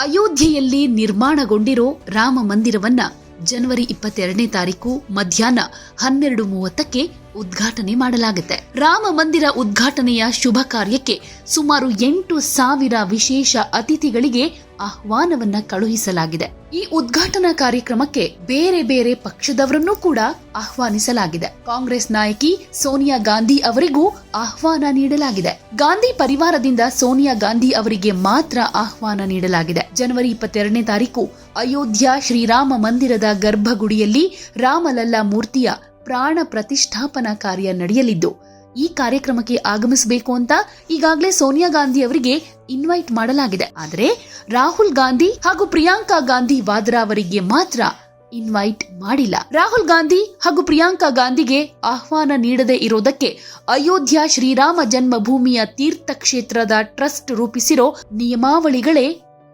ಅಯೋಧ್ಯೆಯಲ್ಲಿ ನಿರ್ಮಾಣಗೊಂಡಿರೋ ರಾಮ ಮಂದಿರವನ್ನ ಜನವರಿ ಇಪ್ಪತ್ತೆರಡನೇ ತಾರೀಕು ಮಧ್ಯಾಹ್ನ ಹನ್ನೆರಡು ಮೂವತ್ತಕ್ಕೆ ಉದ್ಘಾಟನೆ ಮಾಡಲಾಗುತ್ತೆ. ರಾಮ ಮಂದಿರ ಉದ್ಘಾಟನೆಯ ಶುಭ ಕಾರ್ಯಕ್ಕೆ ಸುಮಾರು ಎಂಟು ಸಾವಿರ ವಿಶೇಷ ಅತಿಥಿಗಳಿಗೆ ಆಹ್ವಾನವನ್ನ ಕಳುಹಿಸಲಾಗಿದೆ. ಈ ಉದ್ಘಾಟನಾ ಕಾರ್ಯಕ್ರಮಕ್ಕೆ ಬೇರೆ ಬೇರೆ ಪಕ್ಷದವರನ್ನೂ ಕೂಡ ಆಹ್ವಾನಿಸಲಾಗಿದೆ. ಕಾಂಗ್ರೆಸ್ ನಾಯಕಿ ಸೋನಿಯಾ ಗಾಂಧಿ ಅವರಿಗೂ ಆಹ್ವಾನ ನೀಡಲಾಗಿದೆ. ಗಾಂಧಿ ಪರಿವಾರದಿಂದ ಸೋನಿಯಾ ಗಾಂಧಿ ಅವರಿಗೆ ಮಾತ್ರ ಆಹ್ವಾನ ನೀಡಲಾಗಿದೆ. ಜನವರಿ ಇಪ್ಪತ್ತೆರಡನೇ ತಾರೀಕು ಅಯೋಧ್ಯ ಶ್ರೀರಾಮ ಮಂದಿರದ ಗರ್ಭಗುಡಿಯಲ್ಲಿ ರಾಮಲಲ್ಲಾ ಮೂರ್ತಿಯ ಪ್ರಾಣ ಪ್ರತಿಷ್ಠಾಪನಾ ಕಾರ್ಯ ನಡೆಯಲಿದ್ದು, ಈ ಕಾರ್ಯಕ್ರಮಕ್ಕೆ ಆಗಮಿಸಬೇಕು ಅಂತ ಈಗಾಗಲೇ ಸೋನಿಯಾ ಗಾಂಧಿ ಅವರಿಗೆ ಇನ್ವೈಟ್ ಮಾಡಲಾಗಿದೆ. ಆದರೆ ರಾಹುಲ್ ಗಾಂಧಿ ಹಾಗೂ ಪ್ರಿಯಾಂಕಾ ಗಾಂಧಿ ವಾದ್ರಾ ಅವರಿಗೆ ಮಾತ್ರ ಇನ್ವೈಟ್ ಮಾಡಿಲ್ಲ. ರಾಹುಲ್ ಗಾಂಧಿ ಹಾಗೂ ಪ್ರಿಯಾಂಕಾ ಗಾಂಧಿಗೆ ಆಹ್ವಾನ ನೀಡದೇ ಇರೋದಕ್ಕೆ ಅಯೋಧ್ಯ ಶ್ರೀರಾಮ ಜನ್ಮಭೂಮಿಯ ತೀರ್ಥಕ್ಷೇತ್ರದ ಟ್ರಸ್ಟ್ ರೂಪಿಸಿರೋ ನಿಯಮಾವಳಿಗಳೇ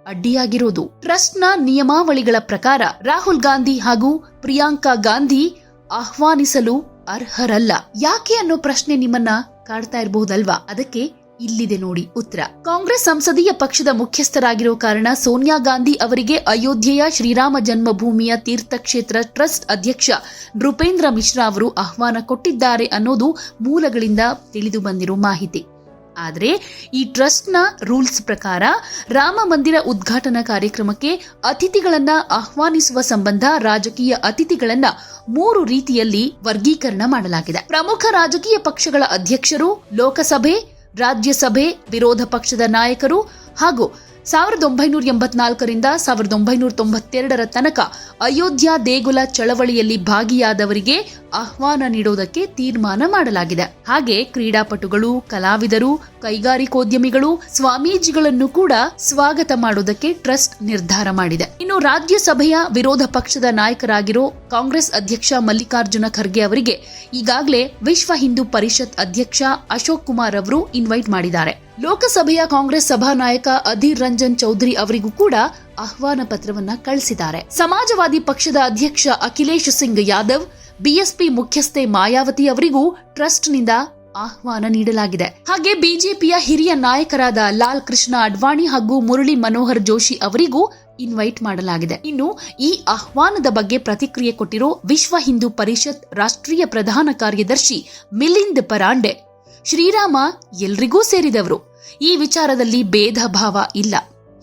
ಅಡ್ಡಿಯಾಗಿರೋದು. ಟ್ರಸ್ಟ್ನ ನಿಯಮಾವಳಿಗಳ ಪ್ರಕಾರ ರಾಹುಲ್ ಗಾಂಧಿ ಹಾಗೂ ಪ್ರಿಯಾಂಕಾ ಗಾಂಧಿ ಆಹ್ವಾನಿಸಲು ಅರ್ಹರಲ್ಲ. ಯಾಕೆ ಅನ್ನೋ ಪ್ರಶ್ನೆ ನಿಮ್ಮನ್ನ ಕಾಡ್ತಾ ಇರಬಹುದಲ್ವಾ? ಅದಕ್ಕೆ ಇಲ್ಲಿದೆ ನೋಡಿ ಉತ್ತರ. ಕಾಂಗ್ರೆಸ್ ಸಂಸದೀಯ ಪಕ್ಷದ ಮುಖ್ಯಸ್ಥರಾಗಿರೋ ಕಾರಣ ಸೋನಿಯಾ ಗಾಂಧಿ ಅವರಿಗೆ ಅಯೋಧ್ಯೆಯ ಶ್ರೀರಾಮ ಜನ್ಮಭೂಮಿಯ ತೀರ್ಥಕ್ಷೇತ್ರ ಟ್ರಸ್ಟ್ ಅಧ್ಯಕ್ಷ ನೃಪೇಂದ್ರ ಮಿಶ್ರಾ ಅವರು ಆಹ್ವಾನ ಕೊಟ್ಟಿದ್ದಾರೆ ಅನ್ನೋದು ಮೂಲಗಳಿಂದ ತಿಳಿದು ಬಂದಿರೋ ಮಾಹಿತಿ. ಆದರೆ ಈ ಟ್ರಸ್ಟ್ನ ರೂಲ್ಸ್ ಪ್ರಕಾರ ರಾಮ ಮಂದಿರ ಉದ್ಘಾಟನಾ ಕಾರ್ಯಕ್ರಮಕ್ಕೆ ಅತಿಥಿಗಳನ್ನು ಆಹ್ವಾನಿಸುವ ಸಂಬಂಧ ರಾಜಕೀಯ ಅತಿಥಿಗಳನ್ನು ಮೂರು ರೀತಿಯಲ್ಲಿ ವರ್ಗೀಕರಣ ಮಾಡಲಾಗಿದೆ. ಪ್ರಮುಖ ರಾಜಕೀಯ ಪಕ್ಷಗಳ ಅಧ್ಯಕ್ಷರು, ಲೋಕಸಭೆ, ರಾಜ್ಯಸಭೆ, ವಿರೋಧ ಪಕ್ಷದ ನಾಯಕರು ಹಾಗೂ ಸಾವಿರದ ಒಂಬೈನೂರ ಎಂಬತ್ನಾಲ್ಕರಿಂದ ಸಾವಿರದ ಒಂಬೈನೂರ ತೊಂಬತ್ತೆರಡರ ತನಕ ಅಯೋಧ್ಯ ದೇಗುಲ ಚಳವಳಿಯಲ್ಲಿ ಭಾಗಿಯಾದವರಿಗೆ ಆಹ್ವಾನ ನೀಡೋದಕ್ಕೆ ತೀರ್ಮಾನ ಮಾಡಲಾಗಿದೆ. ಹಾಗೆ ಕ್ರೀಡಾಪಟುಗಳು, ಕಲಾವಿದರು, ಕೈಗಾರಿಕೋದ್ಯಮಿಗಳು, ಸ್ವಾಮೀಜಿಗಳನ್ನು ಕೂಡ ಸ್ವಾಗತ ಮಾಡೋದಕ್ಕೆ ಟ್ರಸ್ಟ್ ನಿರ್ಧಾರ ಮಾಡಿದೆ. ಇನ್ನು ರಾಜ್ಯಸಭೆಯ ವಿರೋಧ ಪಕ್ಷದ ನಾಯಕರಾಗಿರೋ ಕಾಂಗ್ರೆಸ್ ಅಧ್ಯಕ್ಷ ಮಲ್ಲಿಕಾರ್ಜುನ ಖರ್ಗೆ ಅವರಿಗೆ ಈಗಾಗಲೇ ವಿಶ್ವ ಹಿಂದೂ ಪರಿಷತ್ ಅಧ್ಯಕ್ಷ ಅಶೋಕ್ ಕುಮಾರ್ ಅವರು ಇನ್ವೈಟ್ ಮಾಡಿದ್ದಾರೆ. ಲೋಕಸಭೆಯ ಕಾಂಗ್ರೆಸ್ ಸಭಾನಾಯಕ ಅಧೀರ್ ರಂಜನ್ ಚೌಧರಿ ಅವರಿಗೂ ಕೂಡ ಆಹ್ವಾನ ಪತ್ರವನ್ನ ಕಳಿಸಿದ್ದಾರೆ. ಸಮಾಜವಾದಿ ಪಕ್ಷದ ಅಧ್ಯಕ್ಷ ಅಖಿಲೇಶ್ ಸಿಂಗ್ ಯಾದವ್ ಬಿಎಸ್ಪಿ ಮುಖ್ಯಸ್ಥೆ ಮಾಯಾವತಿ ಅವರಿಗೂ ಟ್ರಸ್ಟ್ನಿಂದ ಆಹ್ವಾನ ನೀಡಲಾಗಿದೆ. ಹಾಗೆ ಬಿಜೆಪಿಯ ಹಿರಿಯ ನಾಯಕರಾದ ಲಾಲ್ ಕೃಷ್ಣ ಅಡ್ವಾಣಿ ಹಾಗೂ ಮುರಳಿ ಮನೋಹರ್ ಜೋಶಿ ಅವರಿಗೂ ಇನ್ವೈಟ್ ಮಾಡಲಾಗಿದೆ. ಇನ್ನು ಈ ಆಹ್ವಾನದ ಬಗ್ಗೆ ಪ್ರತಿಕ್ರಿಯೆ ಕೊಟ್ಟಿರೋ ವಿಶ್ವ ಹಿಂದೂ ಪರಿಷತ್ ರಾಷ್ಟ್ರೀಯ ಪ್ರಧಾನ ಕಾರ್ಯದರ್ಶಿ ಮಿಲಿಂದ್ ಪರಾಂಡೆ, ಶ್ರೀರಾಮ ಎಲ್ರಿಗೂ ಸೇರಿದವರು. ಈ ವಿಚಾರದಲ್ಲಿ ಭೇದ ಭಾವ ಇಲ್ಲ.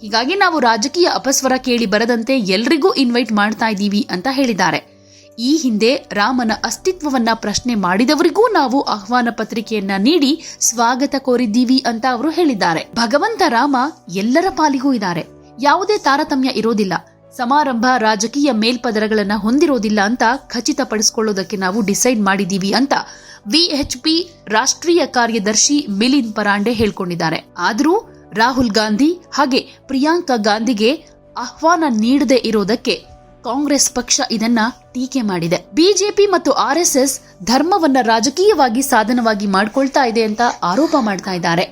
ಹೀಗಾಗಿ ನಾವು ರಾಜಕೀಯ ಅಪಸ್ವರ ಕೇಳಿ ಬರದಂತೆ ಎಲ್ರಿಗೂ ಇನ್ವೈಟ್ ಮಾಡ್ತಾ ಇದ್ದೀವಿ ಅಂತ ಹೇಳಿದ್ದಾರೆ. ಈ ಹಿಂದೆ ರಾಮನ ಅಸ್ತಿತ್ವವನ್ನ ಪ್ರಶ್ನೆ ಮಾಡಿದವರಿಗೂ ನಾವು ಆಹ್ವಾನ ಪತ್ರಿಕೆಯನ್ನ ನೀಡಿ ಸ್ವಾಗತ ಕೋರಿದ್ದೀವಿ ಅಂತ ಅವರು ಹೇಳಿದ್ದಾರೆ. ಭಗವಂತ ರಾಮ ಎಲ್ಲರ ಪಾಲಿಗೂ ಇದ್ದಾರೆ. ಯಾವುದೇ ತಾರತಮ್ಯ ಇರೋದಿಲ್ಲ. ಸಮಾರಂಭ ರಾಜಕೀಯ ಮೇಲ್ಪದರಗಳನ್ನ ಹೊಂದಿರೋದಿಲ್ಲ ಅಂತ ಖಚಿತಪಡಿಸಿಕೊಳ್ಳೋದಕ್ಕೆ ನಾವು ಡಿಸೈಡ್ ಮಾಡಿದ್ದೀವಿ ಅಂತ ವಿಎಚ್ಪಿ ರಾಷ್ಟ್ರೀಯ ಕಾರ್ಯದರ್ಶಿ ಮಿಲಿಂದ್ ಪರಾಂಡೆ ಹೇಳ್ಕೊಂಡಿದ್ದಾರೆ. ಆದರೂ ರಾಹುಲ್ ಗಾಂಧಿ ಹಾಗೆ ಪ್ರಿಯಾಂಕಾ ಗಾಂಧಿಗೆ ಆಹ್ವಾನ ನೀಡದೇ ಇರೋದಕ್ಕೆ ಕಾಂಗ್ರೆಸ್ ಪಕ್ಷ ಇದನ್ನ ಟೀಕೆ ಮಾಡಿದೆ. ಬಿಜೆಪಿ ಮತ್ತು ಆರ್ಎಸ್ಎಸ್ ಧರ್ಮವನ್ನ ರಾಜಕೀಯವಾಗಿ ಸಾಧನವಾಗಿ ಮಾಡ್ಕೊಳ್ತಾ ಇದೆ ಅಂತ ಆರೋಪ ಮಾಡ್ತಾ ಇದ್ದಾರೆ.